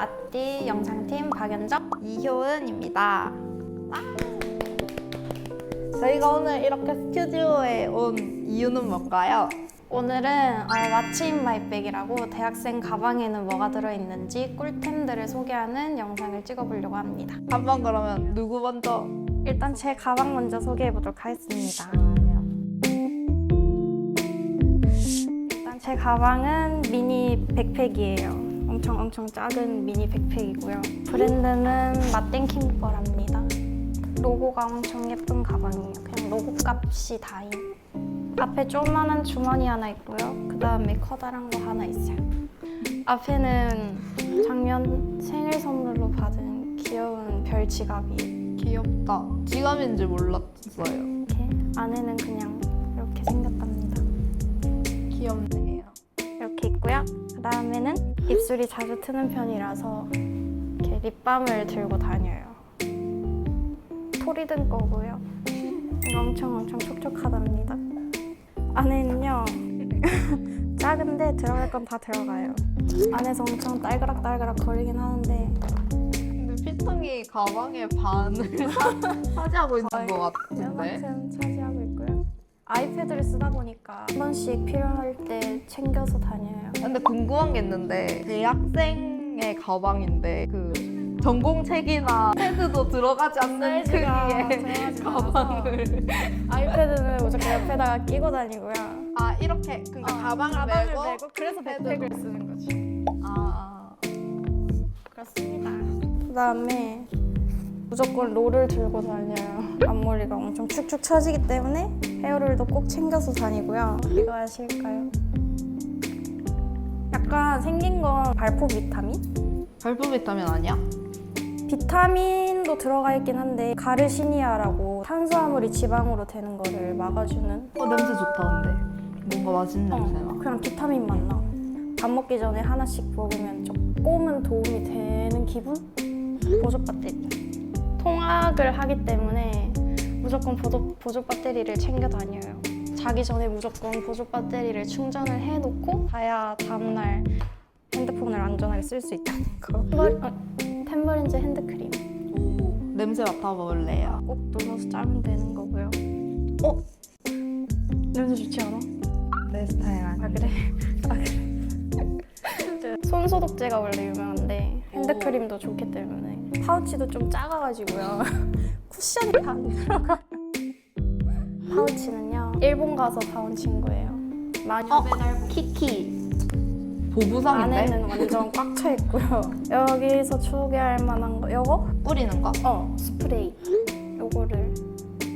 아띠 영상팀 박연정, 이효은입니다. 저희가 오늘 이렇게 스튜디오에 온 이유는 뭔가요? 오늘은 어, 마치인 마이백이라고 대학생 가방에는 뭐가 들어있는지 꿀템들을 소개하는 영상을 찍어보려고 합니다. 한번 그러면 누구 먼저? 일단 제 가방 먼저 소개해보도록 하겠습니다. 일단 제 가방은 미니 백팩이에요. 엄청 엄청 작은 미니 백팩이고요. 브랜드는 마땡킴 거랍니다. 로고가 엄청 예쁜 가방이에요. 그냥 로고 값이 다인. 앞에 조그만한 주머니 하나 있고요. 그 다음에 커다란 거 하나 있어요. 앞에는 작년 생일 선물로 받은 귀여운 별 지갑이에요. 귀엽다. 지갑인 줄 몰랐어요. 이렇게 안에는 그냥 이렇게 생겼답니다. 귀엽네요. 이렇게 있고요. 그 다음에는 입술이 자주 트는 편이라서 이렇게 립밤을 들고 다녀요. 토리든 거고요. 이거 엄청 엄청 촉촉하답니다. 안에는요 작은데 들어갈 건 다 들어가요. 안에서 엄청 딸그락딸그락 거리긴 하는데 근데 피통이 가방의 반을 차지하고 있는 거의 것 같은데? 이만큼 차지하고. 아이패드를 쓰다 보니까 한 번씩 필요할 때 챙겨서 다녀요. 근데 궁금한 게 있는데 대학생의 가방인데 그 전공책이나 패드도 들어가지 않는 사이즈가 크기의 가방을 아이패드는 무조건 옆에다가 끼고 다니고요. 아 이렇게 그러니까 가방을, 메고, 그래서. 백팩을 쓰는 거지. 아 그렇습니다. 그다음에 무조건 롤을 들고 다녀요. 앞머리가 엄청 축축 처지기 때문에 헤어롤도 꼭 챙겨서 다니고요. 이거 아실까요? 약간 생긴 건 발포 비타민? 발포 비타민 아니야? 비타민도 들어가 있긴 한데 가르시니아라고 탄수화물이 지방으로 되는 거를 막아주는 어 냄새 좋다 근데 뭔가 맛있는 어, 냄새 나 그냥 비타민 맛 나. 밥 먹기 전에 하나씩 먹으면 조금은 도움이 되는 기분? 보조 배터리. 통학을 하기 때문에 무조건 보조, 보조 배터리를 챙겨 다녀요. 자기 전에 무조건 보조 배터리를 충전을 해놓고 가야 다음날 핸드폰을 안전하게 쓸 수 있다는 거. 템버, 어, 템버린즈 핸드크림. 오 냄새 맡아볼래요? 꼭 눌러서 짜면 되는 거고요. 어? 냄새 좋지 않아? 내 스타일 아니야 아 그래? 아 그래? 손 소독제가 원래 유명한데 핸드크림도 좋기 때문에 파우치도 좀 작아가지고요 쿠션이 다 안 들어가 파우치는요 일본 가서 사온 친구예요 마녀 어? 배달 키키 보부상인데? 안에는 완전 꽉 차 있고요 여기서 소개할 만한 거 요거? 뿌리는 거? 어 스프레이 요거를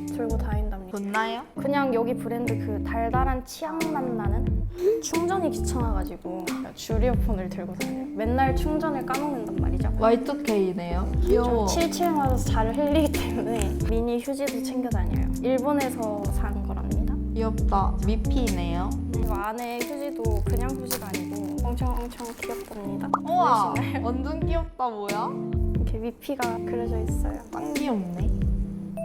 들고 다닌답니다 좋나요? 그냥 여기 브랜드 그 달달한 치약만 나는 충전이 귀찮아가지고 줄 이어폰을 들고 다녀요. 맨날 충전을 까먹는단 말이죠. Y2K네요 귀여워 칠칠 맞아서 잘 흘리기 때문에 미니 휴지도 챙겨 다녀요. 일본에서 산 거랍니다. 귀엽다 미피네요 이거 안에 휴지도 그냥 휴지가 아니고 엄청 엄청 귀엽답니다. 우와 보이시나요? 완전 귀엽다 뭐야? 이렇게 미피가 그려져 있어요. 짱 귀엽네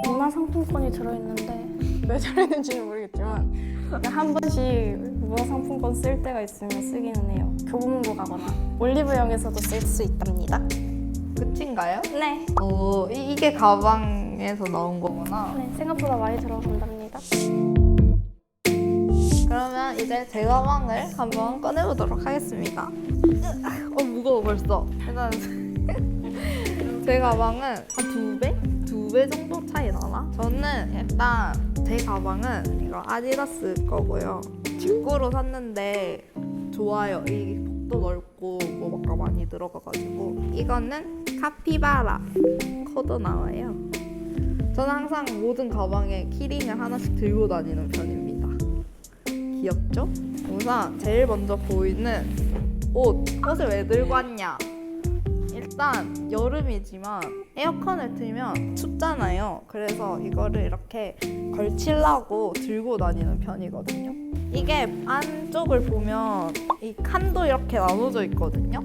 문화 상품권이 들어있는데 왜 들어있는지는 모르겠지만 그냥 한 번씩 문화상품권 쓸 때가 있으면 쓰기는 해요. 교보문고 가거나 올리브영에서도 쓸 수 있답니다. 끝인가요? 네. 오 이, 이게 가방에서 나온 거구나 네, 생각보다 많이 들어간답니다. 그러면 이제 제 가방을 한번 꺼내보도록 하겠습니다. 어 무거워 벌써. 일단 제 가방은 한 두 배? 두 배 정도 차이 나나? 저는 일단 제 가방은 이거 아디다스 거고요. 직구로 샀는데 좋아요. 이 폭도 넓고 뭐가 많이 들어가가지고 이거는 카피바라 코도 나와요. 저는 항상 모든 가방에 키링을 하나씩 들고 다니는 편입니다. 귀엽죠? 우선 제일 먼저 보이는 옷. 옷을 왜 들고 왔냐? 일단 여름이지만 에어컨을 틀면 춥잖아요. 그래서 이거를 이렇게 걸치려고 들고 다니는 편이거든요. 이게 안쪽을 보면 이 칸도 이렇게 나눠져 있거든요.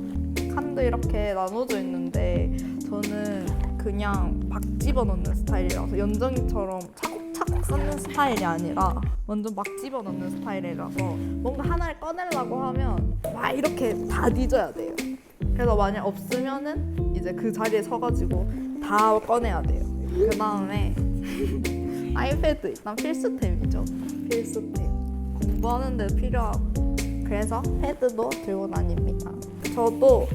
칸도 이렇게 나눠져 있는데 저는 그냥 막 집어넣는 스타일이라서 연정이처럼 차곡차곡 쌓는 스타일이 아니라 완전 막 집어넣는 스타일이라서 뭔가 하나를 꺼내려고 하면 막다 이렇게 다 뒤져야 돼요. 그래서 만약 없으면은 이제 그 자리에 서가지고 다 꺼내야 돼요. 그 다음에 아이패드 일단 필수템이죠. 필수템. 공부하는데 필요하고. 그래서 패드도 들고 다닙니다. 저도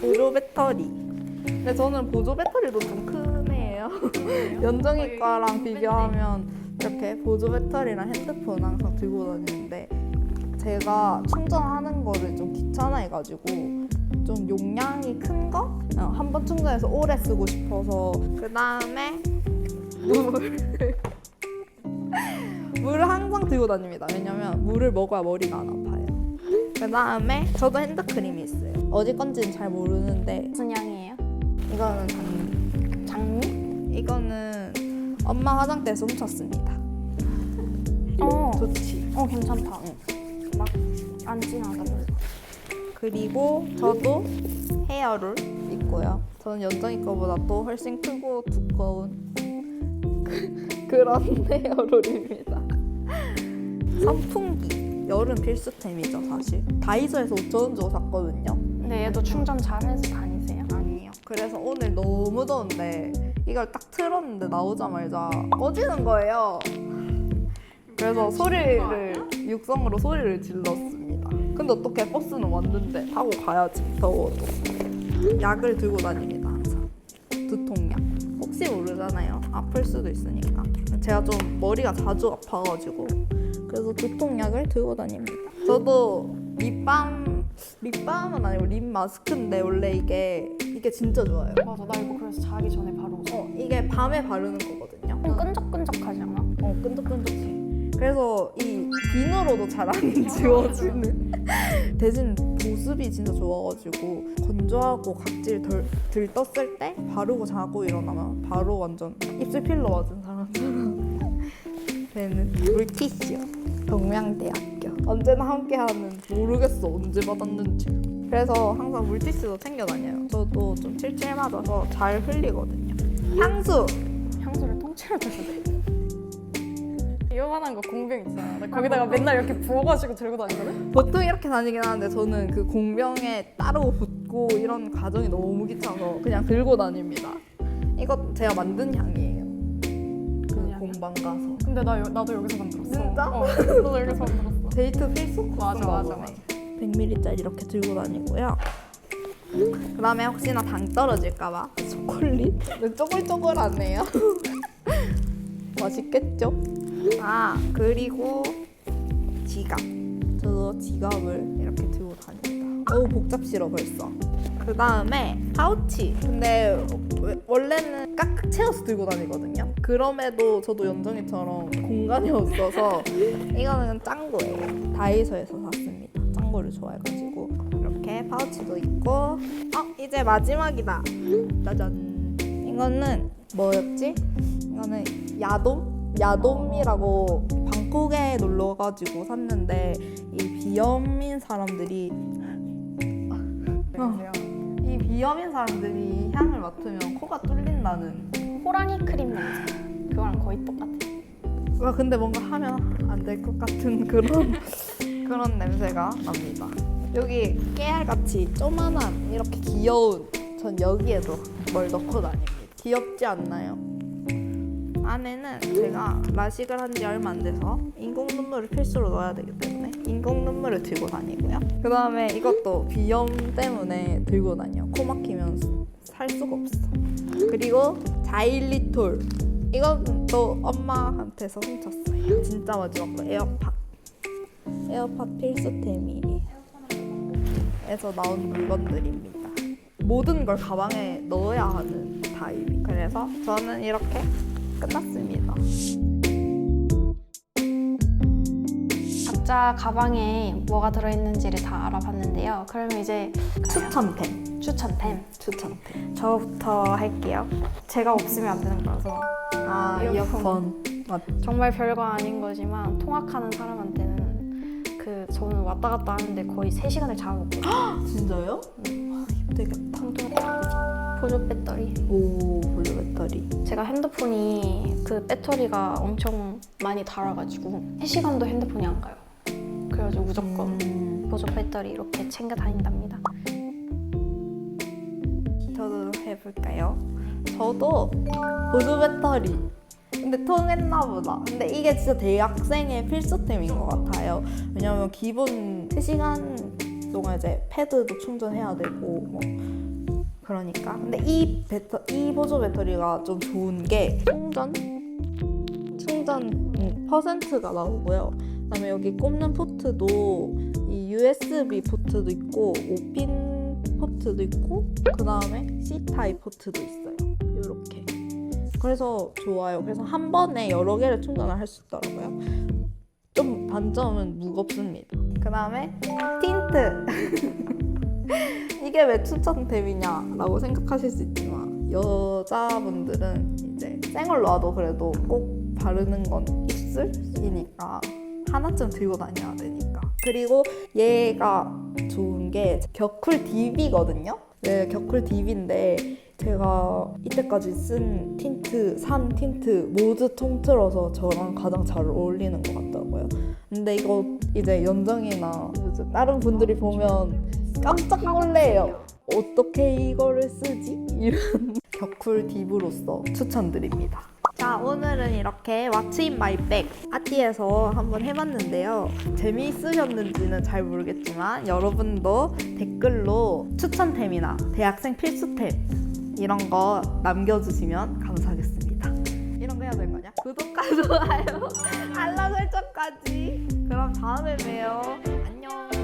보조 배터리. 근데 저는 보조 배터리도 좀 큰 애예요. 연정이과랑 비교하면 이렇게 보조 배터리랑 핸드폰 항상 들고 다니는데 제가 충전하는 거를 좀 귀찮아해가지고 좀 용량이 큰 거? 한번 충전해서 오래 쓰고 싶어서 그 다음에 물 물을 항상 들고 다닙니다. 왜냐면 물을 먹어야 머리가 안 아파요. 그 다음에 저도 핸드크림이 있어요. 어디 건지는 잘 모르는데 무슨 향이에요? 이거는 단 장미? 이거는 엄마 화장대에서 훔쳤습니다. 어, 좋지. 어 괜찮다. 막 안 진하다면서. 그리고 저도 헤어를 있고요. 저는 연정이 거보다 또 훨씬 크고 두꺼운 그런 헤어롤입니다. 선풍기. 여름 필수템이죠, 사실. 다이소에서 5,000원 주고 샀거든요. 근데 얘도 충전 잘해서 다니세요? 아니요. 그래서 오늘 너무 더운데 이걸 딱 틀었는데 나오자마자 꺼지는 거예요. 그래서 소리를 육성으로 소리를 질렀습니다. 근데 어떻게 버스는 왔는데 타고 가야지 더워도. 약을 들고 다닙니다 항상. 두통약. 혹시 모르잖아요. 아플 수도 있으니까. 제가 좀 머리가 자주 아파가지고 그래서 두통약을 들고 다닙니다. 저도 립밤 립밤은 아니고 립 마스크인데 원래 이게 이게 진짜 좋아요. 맞아, 나 이거 그래서 자기 전에 바로 어 이게 밤에 바르는 거거든요. 좀 끈적끈적하지 않아? 어 끈적끈적해. 그래서 이 비누로도 잘 안 지워지는. 대신 보습이 진짜 좋아가지고 건조하고 각질 덜, 들 떴을 때 바르고 자고 일어나면 바로 완전 입술 필러 맞은 사람처럼 되는 물티슈. 동명대학교. 언제나 함께하는 모르겠어 언제 받았는지. 그래서 항상 물티슈도 챙겨 다녀요. 저도 좀 칠칠 맞아서 잘 흘리거든요. 향수. 향수를 통째로 들고 다녀. 이만한 거 공병 있잖아. 나 거기다가 맨날 이렇게 부어가지고 들고 다니거든? 보통 이렇게 다니긴 하는데 저는 그 공병에 따로 붓고 이런 과정이 너무 귀찮아서 그냥 들고 다닙니다. 이거 제가 만든 향이에요. 그? 공방 가서 근데 나, 여- 나도 여기서 만들었어. 진짜? 어, 나도 여기서 만들었어. 데이트 필수 맞아, 맞아, 보네. 100ml짜리 이렇게 들고 다니고요. 그 다음에 혹시나 당 떨어질까봐 초콜릿? 네, 쪼글쪼글하네요. 맛있겠죠? 아 그리고 지갑. 저도 지갑을 이렇게 들고 다닙니다. 어우 복잡 싫어 벌써. 그 다음에 파우치. 근데 왜- 원래는 깍깍 채워서 들고 다니거든요. 그럼에도 저도 연정이처럼 공간이 없어서 이거는 짱구예요. 다이소에서 샀습니다. 짱구를 좋아해가지고 이렇게 파우치도 있고. 어 이제 마지막이다. 짜잔. 이거는 뭐였지? 이거는 야돔? 야돔이라고 방콕에 놀러 가지고 샀는데 이 비염인 사람들이 그래요. 이 비염인 사람들이 향을 맡으면 코가 뚫린다는. 호랑이 크림 냄새. 그거랑 거의 똑같아. 와 근데 뭔가 하면 안 될 것 같은 그런 그런 냄새가 납니다. 여기 깨알같이 조만한 이렇게 귀여운 전 여기에도 뭘 넣고 다닙니다. 귀엽지 않나요? 안에는 제가 라식을 한 지 얼마 안 돼서 인공 눈물을 필수로 넣어야 되기 때문에 인공 눈물을 들고 다니고요. 그 다음에 이것도 비염 때문에 들고 다녀. 코 막히면 살 수가 없어. 그리고 자일리톨. 이건 또 엄마한테서 훔쳤어요. 진짜 마지막 거 에어팟. 에어팟 필수템이에요. 에서 나온 물건들입니다. 모든 걸 가방에 넣어야 하는 타입이. 그래서 저는 이렇게 끝났습니다. 각자 가방에 뭐가 들어있는지를 다 알아봤는데요. 그러면 이제 추천템. 추천템. 추천템. 저부터 할게요. 제가 없으면 안 되는 거라서 아 이어폰. 맞. 정말 별거 아닌 거지만 통학하는 사람한테는 그 저는 왔다 갔다 하는데 거의 3시간을 잡아먹거든요. 진짜요? 되겠다. 통통 보조 배터리. 오 볼륨 배터리. 제가 핸드폰이 그 배터리가 엄청 많이 닳아가지고 3시간도 핸드폰이 안 가요. 그래가지고 무조건 음. 보조 배터리 이렇게 챙겨 다닌답니다. 저도 해볼까요? 저도 보조 배터리. 근데 통했나 보다. 근데 이게 진짜 대학생의 필수템인 것 같아요. 왜냐면 기본 3시간 동안 이제 패드도 충전해야 되고 뭐 그러니까. 근데 이 배터 이 보조 배터리가 좀 좋은 게 충전 충전 음, 퍼센트가 나오고요. 그다음에 여기 꼽는 포트도 이 USB 포트도 있고 5핀 포트도 있고 그다음에 C 타입 포트도 있어요. 이렇게. 그래서 좋아요. 그래서 한 번에 여러 개를 충전을 할 수 있더라고요. 좀 단점은 무겁습니다. 그다음에 틴트. 이게 왜 추천 템이냐라고 생각하실 수 있지만 여자분들은 이제 생얼 놔도 그래도 꼭 바르는 건 입술이니까 하나쯤 들고 다녀야 되니까. 그리고 얘가 좋은 게 격쿨 DB거든요? 네 격쿨 DB인데 제가 이때까지 쓴 틴트 산 틴트 모두 통틀어서 저랑 가장 잘 어울리는 것 같더라고요. 근데 이거 이제 연정이나 다른 분들이 보면 깜짝 놀래요. 어떻게 이거를 쓰지? 이런 격쿨 딥으로서 추천드립니다. 자, 오늘은 이렇게 왓츠 인 마이 백 아띠에서 한번 해봤는데요. 재미있으셨는지는 잘 모르겠지만 여러분도 댓글로 추천템이나 대학생 필수템 이런 거 남겨주시면 감사하겠습니다. 이런 거 해야 되는 거냐? 구독과 좋아요, 알람 설정까지. 그럼 다음에 봬요. 안녕.